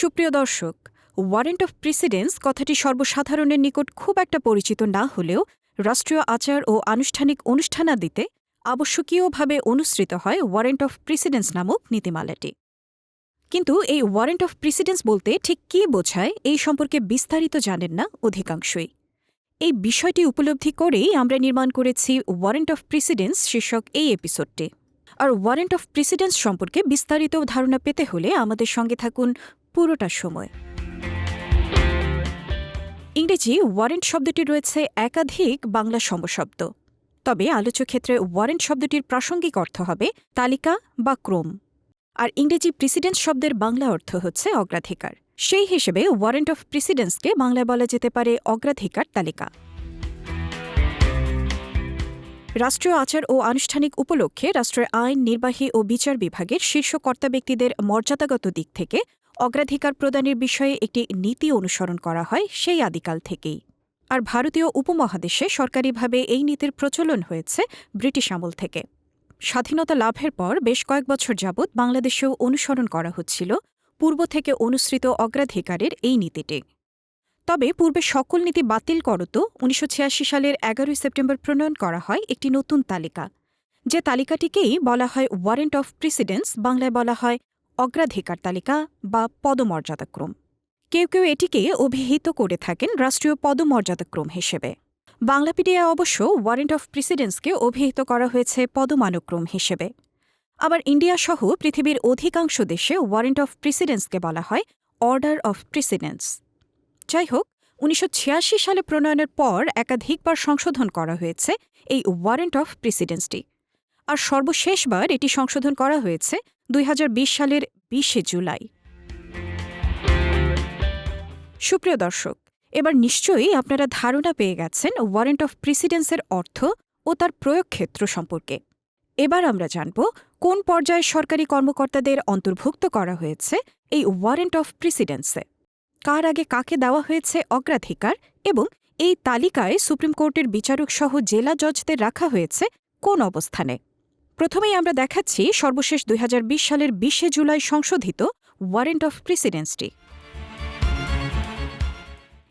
সুপ্রিয় দর্শক warrant of precedence কথাটি সর্বসাধারণের নিকট খুব একটা পরিচিত না হলেও রাষ্ট্রীয় আচার ও আনুষ্ঠানিক অনুষ্ঠানাদিতে আবশ্যকীয়ভাবে অনুসৃত হয় ওয়ারেন্ট অফ প্রেসিডেন্স নামক নীতিমালাটি। কিন্তু এই ওয়ারেন্ট অফ প্রেসিডেন্স বলতে ঠিক কী বোঝায় এই সম্পর্কে বিস্তারিত জানেন না অধিকাংশই। এই বিষয়টি উপলব্ধি করেই আমরা নির্মাণ করেছি ওয়ারেন্ট অফ প্রেসিডেন্স শীর্ষক এই এপিসোডটি। আর ওয়ারেন্ট অফ প্রেসিডেন্স সম্পর্কে বিস্তারিত ধারণা পেতে হলে আমাদের সঙ্গে থাকুন পুরোটা সময়। ইংরেজি ওয়ারেন্ট শব্দটি রয়েছে একাধিক বাংলা সমশব্দ। তবে আলোচ্য ক্ষেত্রে ওয়ারেন্ট শব্দটির প্রাসঙ্গিক অর্থ হবে তালিকা বা ক্রম। আর ইংরেজি প্রিসিডেন্স শব্দের বাংলা অর্থ হচ্ছে অগ্রাধিকার। সেই হিসেবে ওয়ারেন্ট অফ প্রেসিডেন্সকে বাংলায় বলা যেতে পারে অগ্রাধিকার তালিকা। রাষ্ট্রীয় আচার ও আনুষ্ঠানিক উপলক্ষে রাষ্ট্রের আইন, নির্বাহী ও বিচার বিভাগের শীর্ষ কর্তা ব্যক্তিদের মর্যাদাগত দিক থেকে অগ্রাধিকার প্রদানের বিষয়ে একটি নীতি অনুসরণ করা হয় সেই আদিকাল থেকেই। আর ভারতীয় উপমহাদেশে সরকারিভাবে এই নীতির প্রচলন হয়েছে ব্রিটিশ আমল থেকে। স্বাধীনতা লাভের পর বেশ কয়েক বছর যাবৎ বাংলাদেশেও অনুসরণ করা হচ্ছিল পূর্ব থেকে অনুসৃত অগ্রাধিকারের এই নীতিটি। তবে পূর্বে সকল নীতি বাতিল করত উনিশশো ছিয়াশি সালের এগারোই সেপ্টেম্বর প্রণয়ন করা হয় একটি নতুন তালিকা। যে তালিকাটিকেই বলা হয় ওয়ারেন্ট অফ প্রিসিডেন্স, বাংলায় বলা হয় অগ্রাধিকার তালিকা বা পদমর্যাদাক্রম। কেউ কেউ এটিকে অভিহিত করে থাকেন রাষ্ট্রীয় পদমর্যাদাক্রম হিসেবে। বাংলাপিডিয়া অবশ্য ওয়ারেন্ট অফ প্রেসিডেন্সকে অভিহিত করা হয়েছে পদমানুক্রম হিসেবে। আবার ইন্ডিয়া সহ পৃথিবীর অধিকাংশ দেশে ওয়ারেন্ট অফ প্রেসিডেন্সকে বলা হয় অর্ডার অফ প্রেসিডেন্স যাই হোক, উনিশশো ছিয়াশি সালে প্রণয়নের পর একাধিকবার সংশোধন করা হয়েছে এই ওয়ারেন্ট অফ প্রিসিডেন্সটি আর সর্বশেষবার এটি সংশোধন করা হয়েছে দুই হাজার বিশ সালের বিশে জুলাই। সুপ্রিয় দর্শক, এবার নিশ্চয়ই আপনারা ধারণা পেয়ে গেছেন ওয়ারেন্ট অফ প্রেসিডেন্সের অর্থ ও তার প্রয়োগ ক্ষেত্র সম্পর্কে। এবার আমরা জানব কোন পর্যায়ে সরকারি কর্মকর্তাদের অন্তর্ভুক্ত করা হয়েছে এই ওয়ারেন্ট অফ প্রেসিডেন্সে। কার আগে কাকে দেওয়া হয়েছে অগ্রাধিকার এবং এই তালিকায় সুপ্রিম কোর্টের বিচারক সহ জেলা জজদের রাখা হয়েছে কোন অবস্থানে? প্রথমেই আমরা দেখাচ্ছি সর্বশেষ দুই হাজার বিশ সালের বিশে জুলাই সংশোধিত ওয়ারেন্ট অফ প্রেসিডেন্সটি।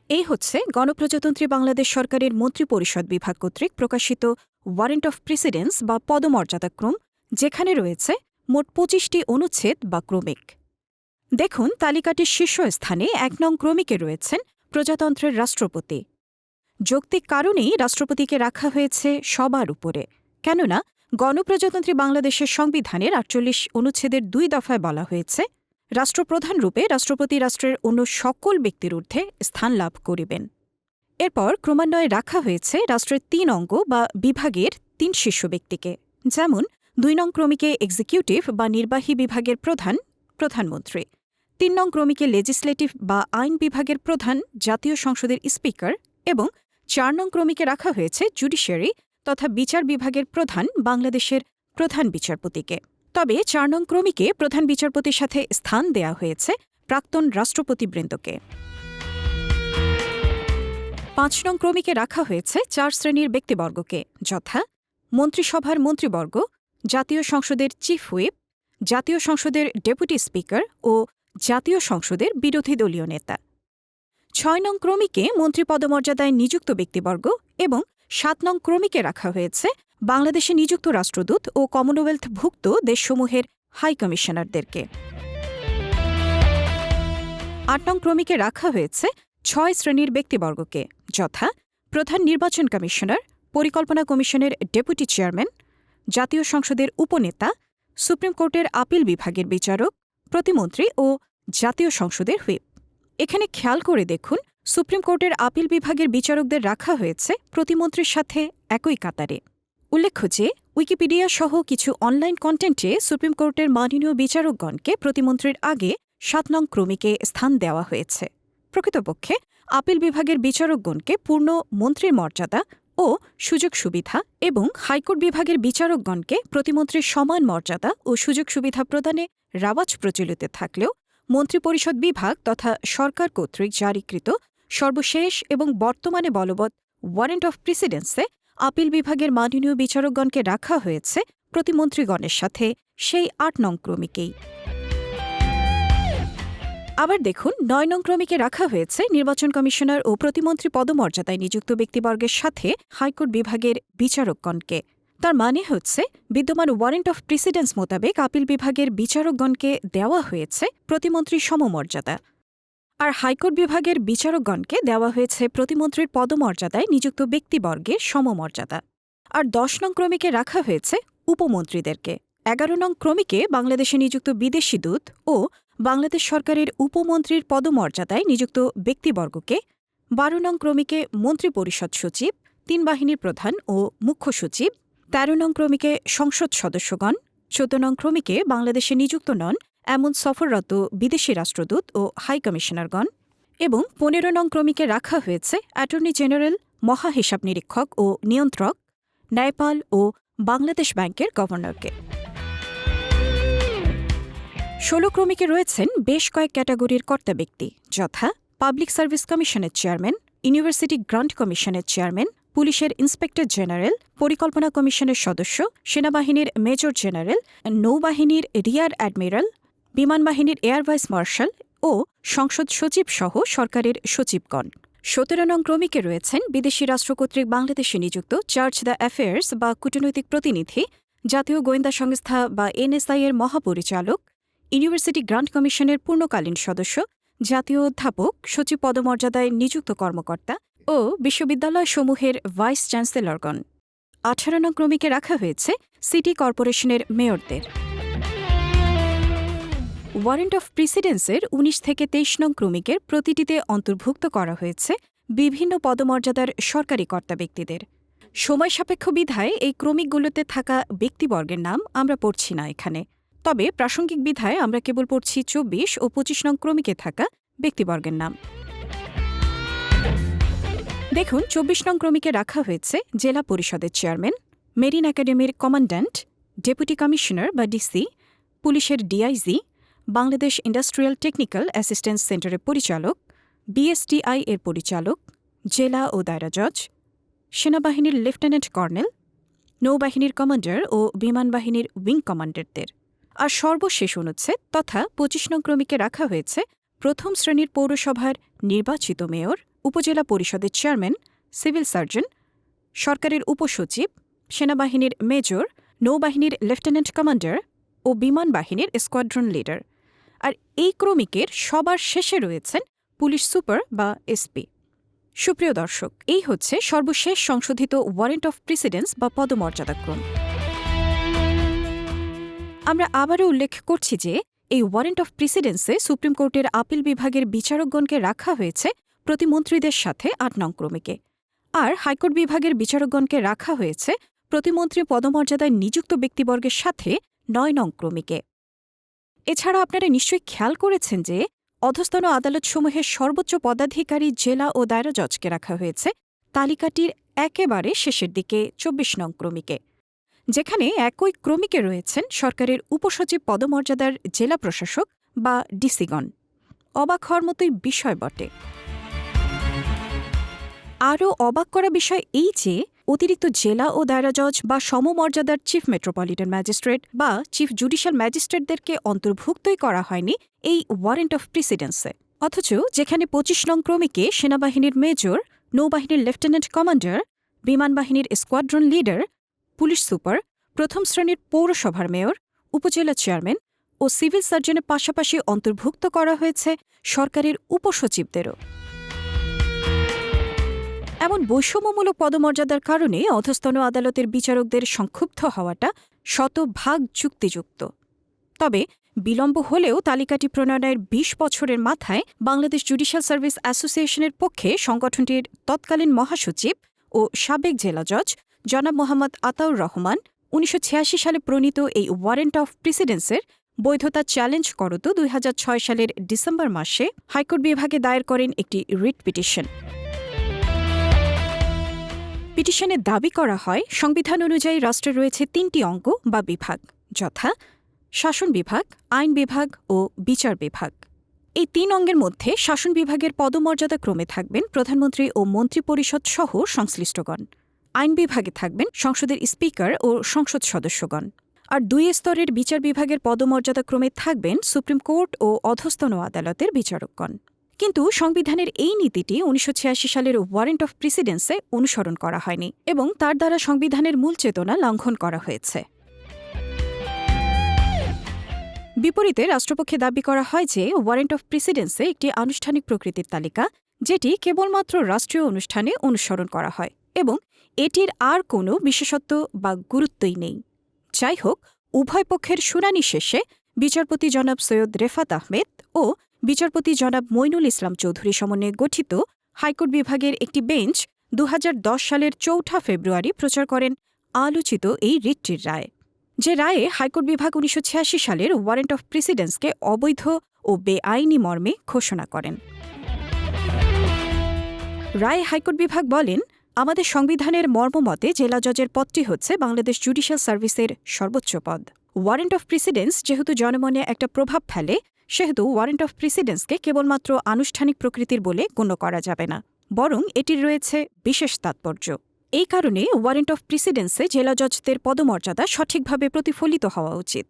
এই হচ্ছে গণপ্রজাতন্ত্রী বাংলাদেশ সরকারের মন্ত্রিপরিষদ বিভাগ কর্তৃক প্রকাশিত ওয়ারেন্ট অফ প্রেসিডেন্স বা পদমর্যাদাক্রম, যেখানে রয়েছে মোট পঁচিশটি অনুচ্ছেদ বা ক্রমিক। দেখুন তালিকাটির শীর্ষস্থানে এক নং ক্রমিকে রয়েছেন প্রজাতন্ত্রের রাষ্ট্রপতি। যৌক্তিক কারণেই রাষ্ট্রপতিকে রাখা হয়েছে সবার উপরে। কেননা গণপ্রজাতন্ত্রী বাংলাদেশের সংবিধানের আটচল্লিশ অনুচ্ছেদের দুই দফায় বলা হয়েছে, রাষ্ট্রপ্রধান রূপে রাষ্ট্রপতি রাষ্ট্রের অন্য সকল ব্যক্তির ঊর্ধ্বে স্থান লাভ করিবেন। এরপর ক্রমান্বয়ে রাখা হয়েছে রাষ্ট্রের তিন অঙ্গ বা বিভাগের তিন শীর্ষ ব্যক্তিকে, যেমন দুই নং ক্রমিকে এক্সিকিউটিভ বা নির্বাহী বিভাগের প্রধান, প্রধানমন্ত্রী। তিন নং ক্রমিকে লেজিসলেটিভ বা আইন বিভাগের প্রধান, জাতীয় সংসদের স্পিকার এবং চার নং ক্রমিকে রাখা হয়েছে জুডিশিয়ারি তথা বিচার বিভাগের প্রধান বাংলাদেশের প্রধান বিচারপতিকে। তবে চার নং ক্রমিকে প্রধান বিচারপতির সাথে স্থান দেয়া হয়েছে প্রাক্তন রাষ্ট্রপতিবৃন্দকে। পাঁচ নং ক্রমিকে রাখা হয়েছে চার শ্রেণির ব্যক্তিবর্গকে, যথা মন্ত্রিসভার মন্ত্রীবর্গ, জাতীয় সংসদের চিফ হুইপ, জাতীয় সংসদের ডেপুটি স্পিকার ও জাতীয় সংসদের বিরোধী দলীয় নেতা। ছয় নং ক্রমিকে মন্ত্রী পদমর্যাদায় নিযুক্ত ব্যক্তিবর্গ এবং সাত নং ক্রমিকে রাখা হয়েছে বাংলাদেশে নিযুক্ত রাষ্ট্রদূত ও কমনওয়েলথভুক্ত দেশসমূহের হাই কমিশনারদেরকে। আট নং ক্রমিকে রাখা হয়েছে ছয় শ্রেণির ব্যক্তিবর্গকে, যথা প্রধান নির্বাচন কমিশনার, পরিকল্পনা কমিশনের ডেপুটি চেয়ারম্যান, জাতীয় সংসদের উপনেতা, সুপ্রিম কোর্টের আপিল বিভাগের বিচারক, প্রতিমন্ত্রী ও জাতীয় সংসদের হুইপ। এখানে খেয়াল করে দেখুন, সুপ্রিম কোর্টের আপিল বিভাগের বিচারকদের রাখা হয়েছে প্রতিমন্ত্রীর সাথে একই কাতারে। উল্লেখ্য যে, উইকিপিডিয়া সহ কিছু অনলাইন কন্টেন্টে সুপ্রিম কোর্টের মাননীয় বিচারকগণকে প্রতিমন্ত্রীর আগে সাত নং ক্রমিকে স্থান দেওয়া হয়েছে। প্রকৃতপক্ষে, আপিল বিভাগের বিচারকগণকে পূর্ণ মন্ত্রীর মর্যাদা ও সুযোগ সুবিধা এবং হাইকোর্ট বিভাগের বিচারকগণকে প্রতিমন্ত্রীর সমান মর্যাদা ও সুযোগ সুবিধা প্রদানে রাওয়াজ প্রচলিত থাকলেও মন্ত্রিপরিষদ বিভাগ তথা সরকার কর্তৃক জারিকৃত সর্বশেষ এবং বর্তমানে বলবৎ ওয়ারেন্ট অফ প্রেসিডেন্সে আপিল বিভাগের মাননীয় বিচারকগণকে রাখা হয়েছে প্রতিমন্ত্রীগণের সাথে সেই আট নং ক্রমিকেই। আবার দেখুন, নয় নং ক্রমিকে রাখা হয়েছে নির্বাচন কমিশনার ও প্রতিমন্ত্রী পদমর্যাদায় নিযুক্ত ব্যক্তিবর্গের সাথে হাইকোর্ট বিভাগের বিচারকগণকে। তার মানে হচ্ছে, বিদ্যমান ওয়ারেন্ট অফ প্রেসিডেন্স মোতাবেক আপিল বিভাগের বিচারকগণকে দেওয়া হয়েছে প্রতিমন্ত্রীর সমমর্যাদা। আর হাইকোর্ট বিভাগের বিচারকগণকে দেওয়া হয়েছে প্রতিমন্ত্রীর পদমর্যাদায় নিযুক্ত ব্যক্তিবর্গের সমমর্যাদা। আর দশ নং ক্রমিকে রাখা হয়েছে উপমন্ত্রীদেরকে। এগারো নং ক্রমিকে বাংলাদেশে নিযুক্ত বিদেশি দূত ও বাংলাদেশ সরকারের উপমন্ত্রীর পদমর্যাদায় নিযুক্ত ব্যক্তিবর্গকে। বারো নং ক্রমিকে মন্ত্রিপরিষদ সচিব, তিন বাহিনীর প্রধান ও মুখ্য সচিব তেরো নং ক্রমিকে সংসদ সদস্যগণ, চোদ্দ নং ক্রমিকে বাংলাদেশে নিযুক্ত নন এমন সফররত বিদেশি রাষ্ট্রদূত ও হাই কমিশনারগণ এবং পনেরো নং ক্রমিকে রাখা হয়েছে অ্যাটর্নি জেনারেল মহা হিসাব নিরীক্ষক ও নিয়ন্ত্রক, ন্যায়পাল ও বাংলাদেশ ব্যাংকের গভর্নরকে। ষোলো ক্রমিকে রয়েছেন বেশ কয়েক ক্যাটাগরির কর্তা ব্যক্তি, যথা পাবলিক সার্ভিস কমিশনের চেয়ারম্যান, ইউনিভার্সিটি গ্রান্ট কমিশনের চেয়ারম্যান পুলিশের ইন্সপেক্টর জেনারেল, পরিকল্পনা কমিশনের সদস্য, সেনাবাহিনীর মেজর জেনারেল, নৌবাহিনীর রিয়ার অ্যাডমিরাল, বিমান বাহিনীর এয়ার ভাইস মার্শাল ও সংসদ সচিব সহ সরকারের সচিবগণ। সতেরো নং ক্রমিকে রয়েছেন বিদেশি রাষ্ট্র কর্তৃক বাংলাদেশে নিযুক্ত চার্চ দ্য অ্যাফেয়ার্স বা কূটনৈতিক প্রতিনিধি, জাতীয় গোয়েন্দা সংস্থা বা এনএসআই এর মহাপরিচালক, ইউনিভার্সিটি গ্রান্ট কমিশনের পূর্ণকালীন সদস্য, জাতীয় অধ্যাপক, সচিব পদমর্যাদায় নিযুক্ত কর্মকর্তা ও বিশ্ববিদ্যালয়সমূহের ভাইস চ্যান্সেলরগণ। আঠারো নং ক্রমিকে রাখা হয়েছে সিটি কর্পোরেশনের মেয়রদের। ওয়ারেন্ট অফ প্রিসিডেন্সের উনিশ থেকে তেইশ নং ক্রমিকের প্রতিটিতে অন্তর্ভুক্ত করা হয়েছে বিভিন্ন পদমর্যাদার সরকারি কর্তা ব্যক্তিদের। সময় সাপেক্ষ বিধায় এই ক্রমিকগুলোতে থাকা ব্যক্তিবর্গের নাম আমরা পড়ছি না এখানে। তবে প্রাসঙ্গিক বিধায় আমরা কেবল পড়ছি চব্বিশ ও পঁচিশ নং ক্রমিকে থাকা ব্যক্তিবর্গের নাম। দেখুন, চব্বিশ নং ক্রমিকে রাখা হয়েছে জেলা পরিষদের চেয়ারম্যান, মেরিন একাডেমির কমান্ড্যান্ট, ডেপুটি কমিশনার বা ডিসি, পুলিশের DIG, Bangladesh industrial technical assistance সেন্টারের পরিচালক, বিএসটিআই এর পরিচালক, জেলা ও দায়রা জজ, সেনাবাহিনীর লেফটেন্যান্ট কর্নেল, নৌবাহিনীর কমান্ডার ও বিমান বাহিনীর উইং কমান্ডারদের। আর সর্বশেষ অনুচ্ছেদ তথা পঁচিশ নং ক্রমিকে রাখা হয়েছে প্রথম শ্রেণির পৌরসভার নির্বাচিত মেয়র উপজেলা পরিষদের চেয়ারম্যান, সিভিল সার্জন, সরকারের উপসচিব, সেনাবাহিনীর মেজর, নৌবাহিনীর লেফটেন্যান্ট কমান্ডার ও বিমান বাহিনীর স্কোয়াড্রন লিডার। আর এই ক্রমিকের সবার শেষে রয়েছেন পুলিশ সুপার বা এসপি। সুপ্রিয় দর্শক, এই হচ্ছে সর্বশেষ সংশোধিত ওয়ারেন্ট অফ প্রেসিডেন্স বা পদমর্যাদাক্রম। আমরা আবারও উল্লেখ করছি যে, এই ওয়ারেন্ট অফ প্রেসিডেন্সে সুপ্রিম কোর্টের আপিল বিভাগের বিচারকগণকে রাখা হয়েছে প্রতিমন্ত্রীদের সাথে আট নং ক্রমিকে। আর হাইকোর্ট বিভাগের বিচারকগণকে রাখা হয়েছে প্রতিমন্ত্রী পদমর্যাদায় নিযুক্ত ব্যক্তিবর্গের সাথে নয় নং ক্রমিকে। এছাড়া আপনারা নিশ্চয়ই খেয়াল করেছেন যে অধস্তন আদালতসমূহের সর্বোচ্চ পদাধিকারী, জেলা ও দায়রা জজকে রাখা হয়েছে। তালিকাটির একেবারে শেষের দিকে চব্বিশ নং ক্রমিকে। যেখানে একই ক্রমিকে রয়েছেন সরকারের উপসচিব পদমর্যাদার জেলা প্রশাসক বা ডিসিগণ। অবাক হওয়ার মতোই বিষয় বটে। আরও অবাক করা বিষয় এই যে, অতিরিক্ত জেলা ও দায়রা জজ বা সমমর্যাদার চিফ মেট্রোপলিটন ম্যাজিস্ট্রেট বা চিফ জুডিশিয়াল ম্যাজিস্ট্রেটদেরকে অন্তর্ভুক্তই করা হয়নি এই ওয়ারেন্ট অফ প্রেসিডেন্সে। অথচ যেখানে পঁচিশ নং ক্রমিকে সেনাবাহিনীর মেজর, নৌবাহিনীর লেফটেন্যান্ট কমান্ডার, বিমান বাহিনীর স্কোয়াড্রন লিডার, পুলিশ সুপার, প্রথম শ্রেণির পৌরসভার মেয়র, উপজেলা চেয়ারম্যান ও সিভিল সার্জনের পাশাপাশি অন্তর্ভুক্ত করা হয়েছে সরকারের উপসচিবদেরও। এমন বৈষম্যমূলক পদমর্যাদার কারণে অধস্তন আদালতের বিচারকদের সংক্ষুব্ধ হওয়াটা শতভাগ যুক্তিযুক্ত। তবে বিলম্ব হলেও তালিকাটি প্রণয়নের ২০ বছরের মাথায় বাংলাদেশ জুডিশিয়াল সার্ভিস অ্যাসোসিয়েশনের পক্ষে সংগঠনটির তৎকালীন মহাসচিব ও সাবেক জেলা জজ জনাব মোহাম্মদ আতাউর রহমান উনিশশো ছিয়াশি সালে প্রণীত এই ওয়ারেন্ট অফ প্রেসিডেন্সের বৈধতা চ্যালেঞ্জ করত দুই হাজার ছয় সালের ডিসেম্বর মাসে হাইকোর্ট বিভাগে দায়ের করেন একটি রিট পিটিশন। পিটিশনে দাবি করা হয়, সংবিধান অনুযায়ী রাষ্ট্রে রয়েছে তিনটি অঙ্গ বা বিভাগ, যথা শাসন বিভাগ, আইন বিভাগ ও বিচার বিভাগ। এই তিন অঙ্গের মধ্যে শাসন বিভাগের পদমর্যাদা ক্রমে থাকবেন প্রধানমন্ত্রী ও মন্ত্রিপরিষদ সহ সংশ্লিষ্টগণ। আইন বিভাগে থাকবেন সংসদের স্পিকার ও সংসদ সদস্যগণ। আর দুই স্তরের বিচার বিভাগের পদমর্যাদা ক্রমে থাকবেন সুপ্রিম কোর্ট ও অধস্তন আদালতের বিচারকগণ। কিন্তু সংবিধানের এই নীতিটি উনিশশো ছিয়াশি সালের ওয়ারেন্ট অফ প্রেসিডেন্সে অনুসরণ করা হয়নি এবং তার দ্বারা সংবিধানের মূল চেতনা লঙ্ঘন করা হয়েছে। বিপরীতে রাষ্ট্রপক্ষে দাবি করা হয় যে ওয়ারেন্ট অফ প্রেসিডেন্সে একটি আনুষ্ঠানিক প্রকৃতির তালিকা, যেটি কেবলমাত্র রাষ্ট্রীয় অনুষ্ঠানে অনুসরণ করা হয় এবং এটির আর কোনো বিশেষত্ব বা গুরুত্বই নেই। যাই হোক, উভয় পক্ষের শুনানি শেষে বিচারপতি জনাব সৈয়দ রেফাত আহমেদ ও বিচারপতি জনাব মইনুল ইসলাম চৌধুরী সমন্বয়ে গঠিত হাইকোর্ট বিভাগের একটি বেঞ্চ দু হাজার দশ সালের চৌঠা ফেব্রুয়ারি প্রচার করেন আলোচিত এই রিটটির রায়। যে রায়ে হাইকোর্ট বিভাগ উনিশশো ছিয়াশি সালের ওয়ারেন্ট অফ প্রেসিডেন্সকে অবৈধ ও বেআইনি মর্মে ঘোষণা করেন। রায়ে হাইকোর্ট বিভাগ বলেন, আমাদের সংবিধানের মর্মমতে জেলা জজের পদটি হচ্ছে বাংলাদেশ জুডিশিয়াল সার্ভিসের সর্বোচ্চ পদ। ওয়ারেন্ট অফ প্রেসিডেন্স যেহেতু জনমনে একটা প্রভাব ফেলে সেহেতু ওয়ারেন্ট অফ প্রেসিডেন্সকে কেবলমাত্র আনুষ্ঠানিক প্রকৃতির বলে গণ্য করা যাবে না, বরং এটির রয়েছে বিশেষ তাৎপর্য। এই কারণে ওয়ারেন্ট অফ প্রেসিডেন্সে জেলা জজদের পদমর্যাদা সঠিকভাবে প্রতিফলিত হওয়া উচিত।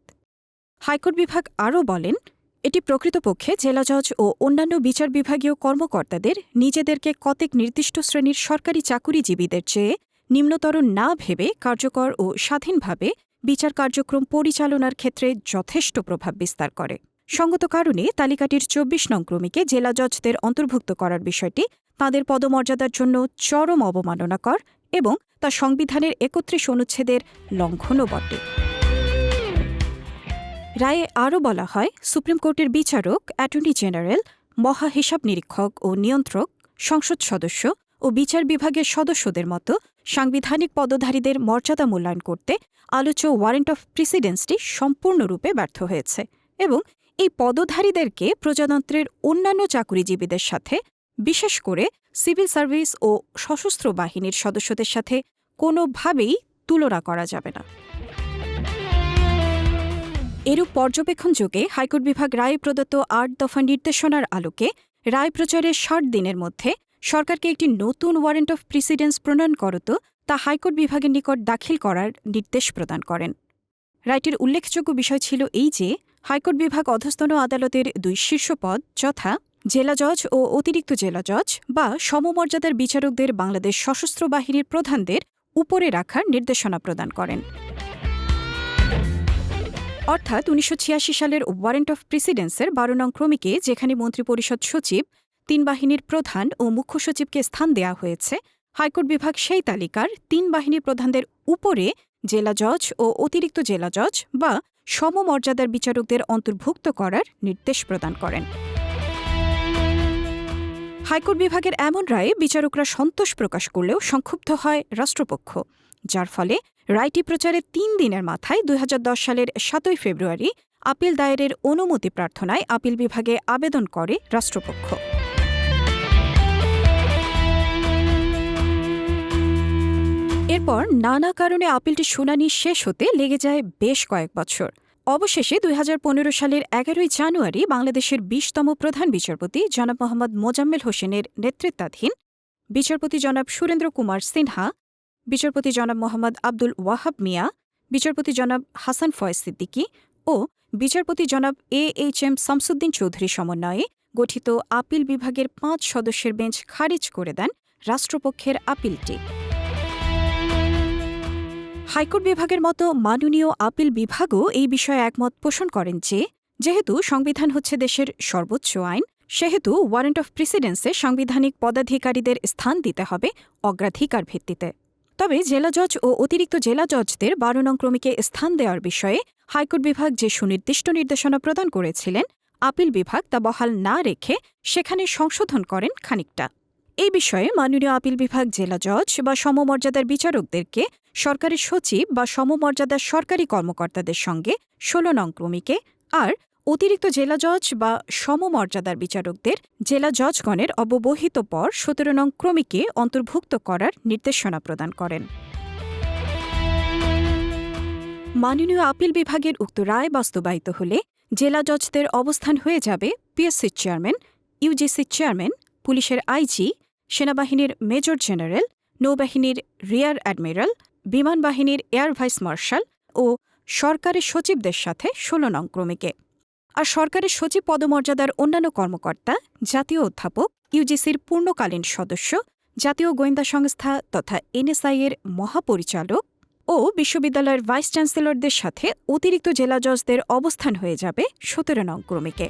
হাইকোর্ট বিভাগ আরও বলেন, এটি প্রকৃতপক্ষে জেলা জজ ও অন্যান্য বিচার বিভাগীয় কর্মকর্তাদের নিজেদেরকে কতেক নির্দিষ্ট শ্রেণির সরকারি চাকুরিজীবীদের চেয়ে নিম্নতর না ভেবে কার্যকর ও স্বাধীনভাবে বিচার কার্যক্রম পরিচালনার ক্ষেত্রে যথেষ্ট প্রভাব বিস্তার করে। সঙ্গত কারণে তালিকাটির চব্বিশ নং ক্রমিকে জেলা জজদের অন্তর্ভুক্ত করার বিষয়টি তাঁদের পদমর্যাদার জন্য চরম অবমাননাকর এবং তা সংবিধানের একত্রিশ অনুচ্ছেদের লঙ্ঘনও বটে। রায়ে আরও বলা হয়, সুপ্রিম কোর্টের বিচারক, অ্যাটর্নি জেনারেল মহা হিসাব নিরীক্ষক ও নিয়ন্ত্রক, সংসদ সদস্য ও বিচার বিভাগের সদস্যদের মতো সাংবিধানিক পদধারীদের মর্যাদা মূল্যায়ন করতে আলোচ্য ওয়ারেন্ট অফ প্রেসিডেন্সটি সম্পূর্ণরূপে ব্যর্থ হয়েছে এবং এই পদধারীদেরকে প্রজাতন্ত্রের অন্যান্য চাকুরিজীবীদের সাথে, বিশেষ করে সিভিল সার্ভিস ও সশস্ত্র বাহিনীর সদস্যদের সাথে কোনোভাবেই তুলনা করা যাবে না। এরূপ পর্যবেক্ষণ যোগে হাইকোর্ট বিভাগ রায় প্রদত্ত আট দফা নির্দেশনার আলোকে রায় প্রচারের ষাট দিনের মধ্যে সরকারকে একটি নতুন ওয়ারেন্ট অফ প্রেসিডেন্স প্রণয়ন করত তা হাইকোর্ট বিভাগের নিকট দাখিল করার নির্দেশ প্রদান করেন। রায়টির উল্লেখযোগ্য বিষয় ছিল এই যে হাইকোর্ট বিভাগ অধস্তন আদালতের দুই শীর্ষ পদ যথা জেলা জজ ও অতিরিক্ত জেলা জজ বা সমমর্যাদার বিচারকদের বাংলাদেশ সশস্ত্র বাহিনীর প্রধানদের উপরে রাখার নির্দেশনা প্রদান করেন। অর্থাৎ উনিশশো ছিয়াশি সালের ওয়ারেন্ট অফ প্রেসিডেন্সের বারো নং ক্রমিকে যেখানে মন্ত্রিপরিষদ সচিব, তিন বাহিনীর প্রধান ও মুখ্য সচিবকে স্থান দেওয়া হয়েছে, হাইকোর্ট বিভাগ সেই তালিকার তিন বাহিনীর প্রধানদের উপরে জেলা জজ ও অতিরিক্ত জেলা জজ বা সমমর্যাদার বিচারকদের অন্তর্ভুক্ত করার নির্দেশ প্রদান করেন। হাইকোর্ট বিভাগের এমন রায়ে বিচারকরা সন্তোষ প্রকাশ করলেও সংক্ষুব্ধ হয় রাষ্ট্রপক্ষ, যার ফলে রায়টি প্রচারের তিন দিনের মাথায় দুই হাজার দশ সালের সাতই ফেব্রুয়ারি আপিল দায়েরের অনুমতি প্রার্থনায় আপিল বিভাগে আবেদন করে রাষ্ট্রপক্ষ। এরপর নানা কারণে আপিলটি শুনানি শেষ হতে লেগে যায় বেশ কয়েক বছর। অবশেষে দুই হাজার পনেরো সালের এগারোই জানুয়ারি বাংলাদেশের বিশতম প্রধান বিচারপতি জনাব মোহাম্মদ মোজাম্মেল হোসেনের নেতৃত্বাধীন বিচারপতি জনাব সুরেন্দ্র কুমার সিনহা, বিচারপতি জনাব মোহাম্মদ আব্দুল ওয়াহাব মিয়া, বিচারপতি জনাব হাসান ফয়েজ সিদ্দিকী ও বিচারপতি জনাব A H M Shamsuddin Chowdhury সমন্বয়ে গঠিত আপিল বিভাগের পাঁচ সদস্যের বেঞ্চ খারিজ করে দেন রাষ্ট্রপক্ষের আপিলটি। হাইকোর্ট বিভাগের মতো মাননীয় আপিল বিভাগও এই বিষয়ে একমত পোষণ করেন যে, যেহেতু সংবিধান হচ্ছে দেশের সর্বোচ্চ আইন, সেহেতু ওয়ারেন্ট অফ প্রেসিডেন্সে সাংবিধানিক পদাধিকারীদের স্থান দিতে হবে অগ্রাধিকার ভিত্তিতে। তবে জেলা জজ ও অতিরিক্ত জেলা জজদের বারো নং ক্রমিকে স্থান দেওয়ার বিষয়ে হাইকোর্ট বিভাগ যে সুনির্দিষ্ট নির্দেশনা প্রদান করেছিলেন, আপিল বিভাগ তা বহাল না রেখে সেখানে সংশোধন করেন খানিকটা। এই বিষয়ে মাননীয় আপিল বিভাগ জেলা জজ বা সমমর্যাদার বিচারকদেরকে সরকারি সচিব বা সমমর্যাদার সরকারি কর্মকর্তাদের সঙ্গে ষোলো নং ক্রমিকে আর অতিরিক্ত জেলা জজ বা সমমর্যাদার বিচারকদের জেলা জজগণের অববহিত পর সতেরো নং ক্রমিকে অন্তর্ভুক্ত করার নির্দেশনা প্রদান করেন। মাননীয় আপিল বিভাগের উক্ত রায় বাস্তবায়িত হলে জেলা জজদের অবস্থান হয়ে যাবে পিএসসির চেয়ারম্যান, ইউজিসির চেয়ারম্যান, পুলিশের আইজি সেনাবাহিনীর মেজর জেনারেল, নৌবাহিনীর রিয়ার অ্যাডমিরাল বিমান বাহিনীর এয়ার ভাইস মার্শাল ও সরকারের সচিবদের সাথে ষোলো নং ক্রমিকে। আর সরকারের সচিব পদমর্যাদার অন্যান্য কর্মকর্তা, জাতীয় অধ্যাপক, ইউজিসির পূর্ণকালীন সদস্য, জাতীয় গোয়েন্দা সংস্থা তথা এনএসআই এর মহাপরিচালক ও বিশ্ববিদ্যালয়ের ভাইস চ্যান্সেলরদের সাথে অতিরিক্ত জেলা জজদের অবস্থান হয়ে যাবে সতেরো নং ক্রমিকে।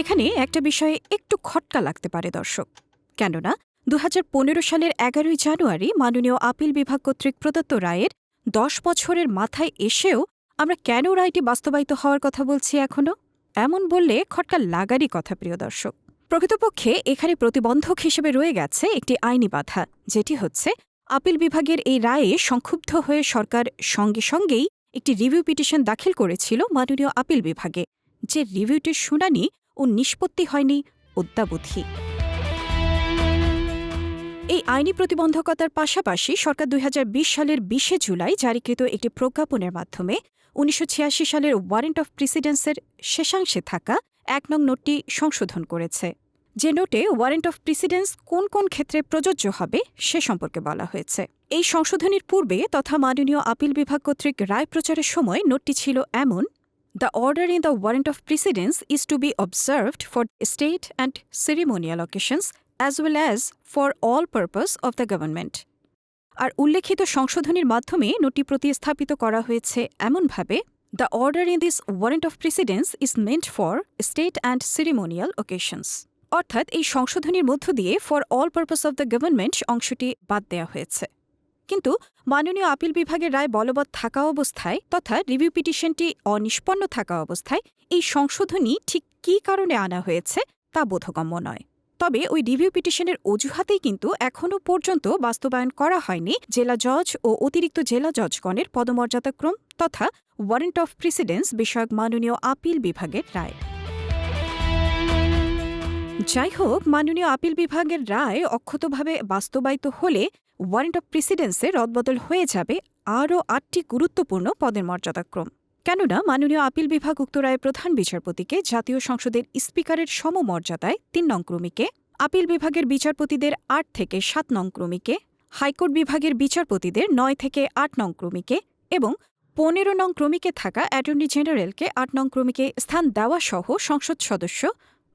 এখানে একটা বিষয়ে একটু খটকা লাগতে পারে, দর্শক। কেননা দু হাজার পনেরো সালের এগারোই জানুয়ারি মাননীয় আপিল বিভাগ কর্তৃক প্রদত্ত রায়ের দশ বছরের মাথায় এসেও আমরা কেন রায়টি বাস্তবায়িত হওয়ার কথা বলছি এখনও এমন বললে খটকা লাগারই কথা, প্রিয় দর্শক। প্রকৃতপক্ষে এখানে প্রতিবন্ধক হিসেবে রয়ে গেছে একটি আইনি বাধা, যেটি হচ্ছে আপিল বিভাগের এই রায়ে সংক্ষুব্ধ হয়ে সরকার সঙ্গে সঙ্গেই একটি রিভিউ পিটিশন দাখিল করেছিল মাননীয় আপিল বিভাগে। যে রিভিউটির শুনানি ও নিষ্পত্তি হয়নি অদ্যাবধি। এই আইনি প্রতিবন্ধকতার পাশাপাশি সরকার দুই হাজার বিশ সালের বিশে জুলাই জারিকৃত একটি প্রজ্ঞাপনের মাধ্যমে উনিশশো ছিয়াশি সালের ওয়ারেন্ট অফ প্রেসিডেন্সের শেষাংশে থাকা এক নং নোটটি সংশোধন করেছে। যে নোটে ওয়ারেন্ট অফ প্রেসিডেন্স কোন কোন ক্ষেত্রে প্রযোজ্য হবে সে সম্পর্কে বলা হয়েছে। এই সংশোধনীর পূর্বে তথা মাননীয় আপিল বিভাগ কর্তৃক রায় প্রচারের সময় নোটটি ছিল এমন the order in the warrant of precedence is to be observed for state and ceremonial occasions as well as for all purpose of the government আর উল্লেখিত সংশোধনীর মাধ্যমে নোটি প্রতিস্থাপিত করা হয়েছে এমনভাবে the order in this warrant of precedence is meant for state and ceremonial occasions অর্থাৎ এই সংশোধনীর মধ্য দিয়ে for all purpose of the government অংশটি বাদ দেওয়া হয়েছে। কিন্তু মাননীয় আপিল বিভাগের রায় বলবৎ থাকা অবস্থায় তথা রিভিউ পিটিশনটি অনিষ্পন্ন থাকা অবস্থায় এই সংশোধনী ঠিক কী কারণে আনা হয়েছে তা বোধগম্য নয়। তবে ওই রিভিউ পিটিশনের অজুহাতেই কিন্তু এখনও পর্যন্ত বাস্তবায়ন করা হয়নি জেলা জজ ও অতিরিক্ত জেলা জজগণের পদমর্যাদাক্রম তথা ওয়ারেন্ট অফ প্রেসিডেন্স বিষয়ক মাননীয় আপিল বিভাগের রায়। যাই হোক, মাননীয় আপিল বিভাগের রায় অক্ষতভাবে বাস্তবায়িত হলে ওয়ারেন্ট অফ প্রেসিডেন্সে রদবদল হয়ে যাবে আরও আটটি গুরুত্বপূর্ণ পদের মর্যাদাক্রম। কেননা মাননীয় আপিল বিভাগ উক্ত রায়ে প্রধান বিচারপতিকে জাতীয় সংসদের স্পিকারের সমমর্যাদায় তিন নং ক্রমিকে, আপিল বিভাগের বিচারপতিদের আট থেকে সাত নং ক্রমিকে, হাইকোর্ট বিভাগের বিচারপতিদের নয় থেকে আট নং ক্রমিকে এবং পনেরো নং ক্রমিকে থাকা অ্যাটর্নি জেনারেলকে আট নং ক্রমিকে স্থান দেওয়া সহ সংসদ সদস্য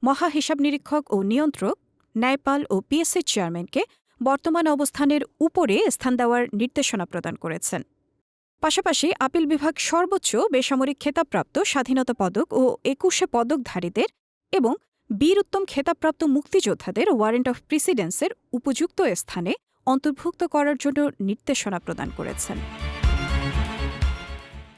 মহা হিসাব নিরীক্ষক ও নিয়ন্ত্রক, ন্যায়পাল ও পিএসসির চেয়ারম্যানকে বর্তমান অবস্থানের উপরে স্থান দেওয়ার নির্দেশনা প্রদান করেছেন। পাশাপাশি আপিল বিভাগ সর্বোচ্চ বেসামরিক খেতাবপ্রাপ্ত স্বাধীনতা পদক ও একুশে পদকধারীদের এবং বীর উত্তম খেতাবপ্রাপ্ত মুক্তিযোদ্ধাদের ওয়ারেন্ট অফ প্রেসিডেন্সের উপযুক্ত স্থানে অন্তর্ভুক্ত করার জন্য নির্দেশনা প্রদান করেছেন।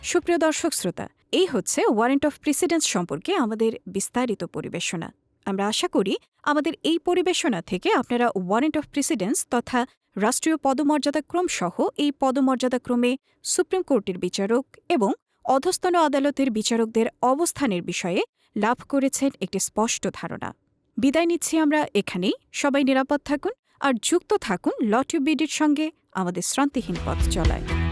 সুপ্রিয় দর্শক শ্রোতা, এই হচ্ছে ওয়ারেন্ট অফ প্রেসিডেন্স সম্পর্কে আমাদের বিস্তারিত পরিবেশনা। আমরা আশা করি আমাদের এই পরিবেশনা থেকে আপনারা ওয়ারেন্ট অফ প্রেসিডেন্স তথা রাষ্ট্রীয় পদমর্যাদাক্রম সহ এই পদমর্যাদাক্রমে সুপ্রিম কোর্টের বিচারক এবং অধস্তন আদালতের বিচারকদের অবস্থানের বিষয়ে লাভ করেছেন একটি স্পষ্ট ধারণা। বিদায় নিচ্ছি আমরা এখানেই। সবাই নিরাপদ থাকুন আর যুক্ত থাকুন লটিউবিডির সঙ্গে আমাদের শ্রান্তিহীন পথ চলায়।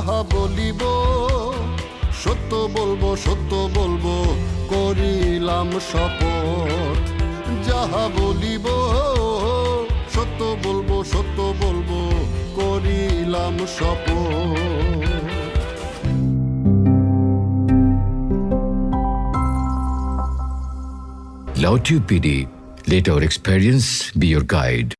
যাহা বলিব। সত্য বলব সত্য বলব করিলাম শপথ। যাহা বলিব সত্য বলব সত্য বলব করিলাম শপথ। Lautube PD, let our experience be your guide.